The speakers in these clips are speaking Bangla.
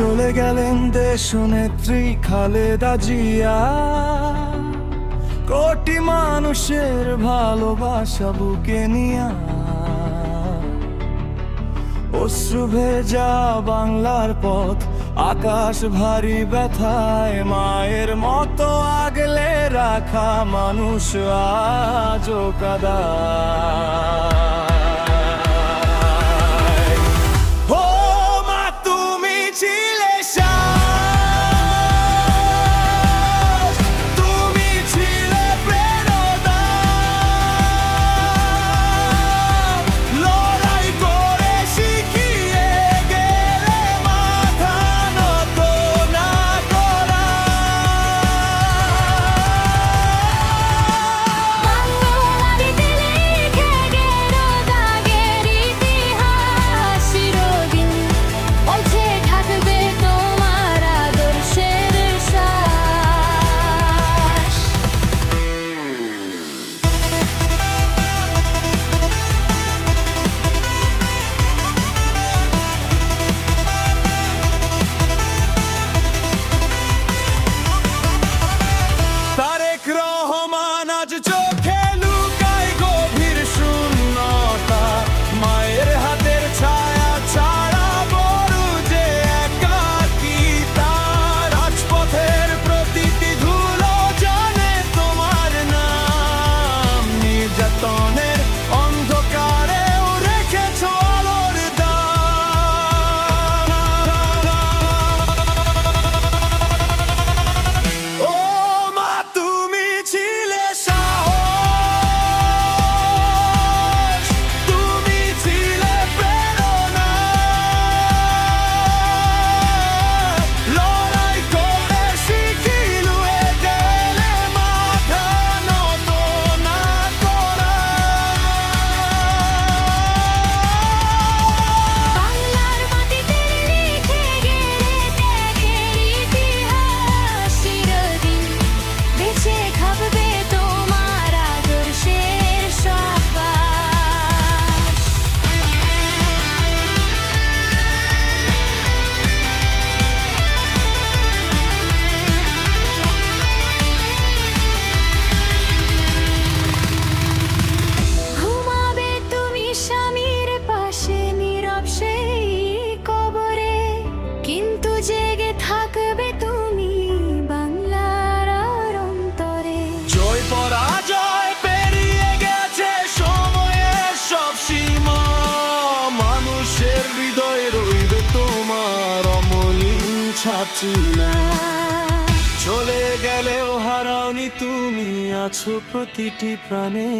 চলে গেলেন দেশ নেত্রী খালেদা জিয়া। কোটি মানুষের ভালোবাসা বুকে নিয়া। অশ্রু ভেজা বাংলার পথ, আকাশ ভারী ব্যথায়, মায়ের মতো আগলে রাখা মানুষ আজও কাদায় ছাড়ছি না। চলে গেলেও হারাওনি তুমি, আছো প্রতিটি প্রাণে।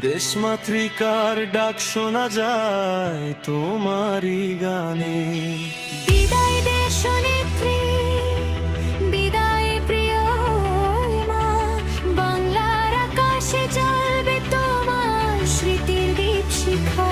দেশমাতৃকার ডাক শোনা যায় তোমারই গানে। বিদায় দেশ বাংলার আকাশে তোমার স্মৃতির দীপ শিখা।